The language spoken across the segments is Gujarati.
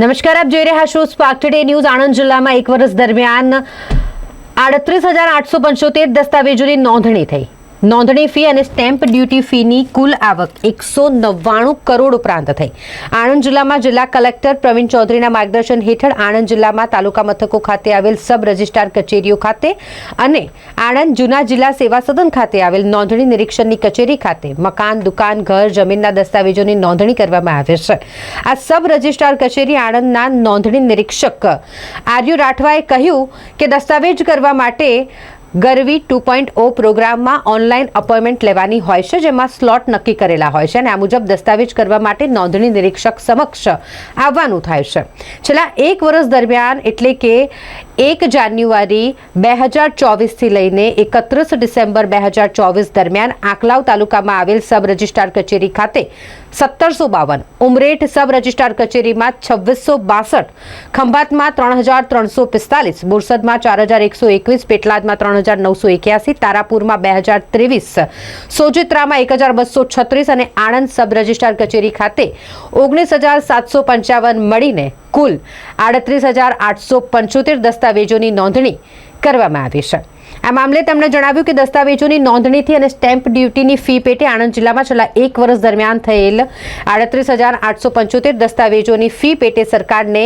નમસ્કાર, આપ જોઈ રહ્યા છો સ્પાર્ક ટુડે ન્યૂઝ આણંદ જિલ્લામાં એક વર્ષ દરમિયાન આડત્રીસ હજાર આઠસો પંચોતેર દસ્તાવેજોની નોંધણી થઈ. નોંધણી ફી અને સ્ટેમ્પ ડ્યુટી ફીની કુલ આવક એકસો નવ્વાણું કરોડ ઉપરાંત થઈ. આણંદ જિલ્લામાં જિલ્લા કલેક્ટર પ્રવીણ ચૌધરીના માર્ગદર્શન હેઠળ આણંદ જિલ્લામાં તાલુકા મથકો ખાતે આવેલ સબ રજિસ્ટ્રાર કચેરીઓ ખાતે અને આણંદ જૂના જિલ્લા સેવા સદન ખાતે આવેલ નોંધણી નિરીક્ષણની કચેરી ખાતે મકાન, દુકાન, ઘર, જમીનના દસ્તાવેજોની નોંધણી કરવામાં આવે છે. આ સબ રજિસ્ટ્રાર કચેરી આણંદના નોંધણી નિરીક્ષક આર્યુ રાઠવાએ કહ્યું કે દસ્તાવેજ કરવા માટે ગરવી ટુ પોઈન્ટ ઓ પ્રોગ્રામમાં ઓનલાઈન અપોઇન્ટમેન્ટ લેવાની હોય છે, જેમાં સ્લોટ નક્કી કરેલા હોય છે અને આ મુજબ દસ્તાવેજ કરવા માટે નોંધણી નિરીક્ષક સમક્ષ આવવાનું થાય છે. છેલ્લા એક વર્ષ દરમિયાન એટલે કે એક જાન્યુઆરી બે હજાર ચોવીસથી લઈને એકત્રીસ ડિસેમ્બર બે હજાર ચોવીસ દરમિયાન આંકલાવ તાલુકામાં આવેલ સબ રજિસ્ટ્રાર કચેરી ખાતે સત્તરસો બાવન, ઉમરેઠ સબ રજિસ્ટ્રાર કચેરીમાં છવ્વીસો બાસઠ, ખંભાતમાં ત્રણ હજાર ત્રણસો પિસ્તાલીસ, બોરસદમાં ચાર હજાર એકસો એકવીસ, પેટલાદમાં ત્રણ હજાર નવસો એક્યાસી, તારાપુરમાં બે હજાર ત્રેવીસ, સોજિત્રામાં એક હજાર બસો છત્રીસ અને આણંદ સબ રજિસ્ટ્રાર કચેરી ખાતે ઓગણીસ હજાર સાતસો પંચાવન મળીને કુલ આડત્રીસ હજાર આઠસો પંચોતેર દસ્તાવેજોની નોંધણી કરવામાં આવી છે. આ મામલે તેમણે જણાવ્યું કે દસ્તાવેજોની નોંધણીથી અને સ્ટેમ્પ ડ્યુટીની ફી પેટે આણંદ જિલ્લામાં છેલ્લા એક વર્ષ દરમિયાન થયેલ આડત્રીસ હજાર આઠસો પંચોતેર દસ્તાવેજોની ફી પેટે સરકારને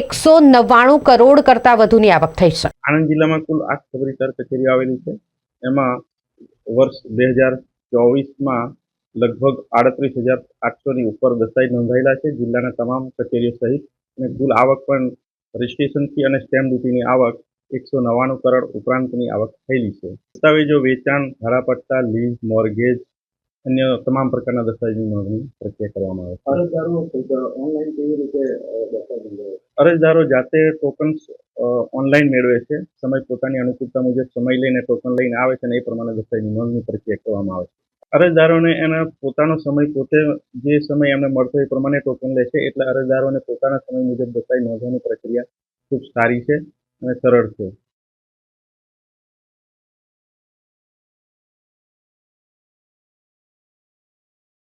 એકસો નવ્વાણું કરોડ કરતાં વધુની આવક થઈ છે. આણંદ જિલ્લામાં કુલ આઠ સબ કચેરી આવેલી છે. એમાં વર્ષ બે હજાર ચોવીસમાં લગભગ આડત્રીસ હજાર આઠસોની ઉપર દસ્તાવેજ નોંધાયેલા છે. જિલ્લાના તમામ કચેરીઓ સહિત અને કુલ આવક પણ રજિસ્ટ્રેશન ફી અને સ્ટેમ્પ ડ્યુટીની આવક એકસો નવ્વાણું કરોડ ઉપરાંતની આવક થયેલી છે. દસ્તાવેજો વેચાણ ભાડાપટ્ટા લીઝ મોર્ગેજ અન્ય તમામ પ્રકારના દસ્તાવેજની નોંધણી પ્રક્રિયા કરવામાં આવે છે. અરજદારો જાતે ટોકન્સ ઓનલાઈન મેળવે છે. સમય પોતાની અનુકૂળતા મુજબ સમય લઈને ટોકન લઈને આવે છે અને એ પ્રમાણે દસ્તાવેજની નોંધણી પ્રક્રિયા કરવામાં આવે છે. અરજદારોને એના પોતાનો સમય પોતે જે સમય એમને મળતો એ પ્રમાણે ટોકન લે છે. એટલે અરજદારોને પોતાના સમય મુજબ દસ્તાવેજ નોંધવાની પ્રક્રિયા ખૂબ સારી છે અને સરળ છે.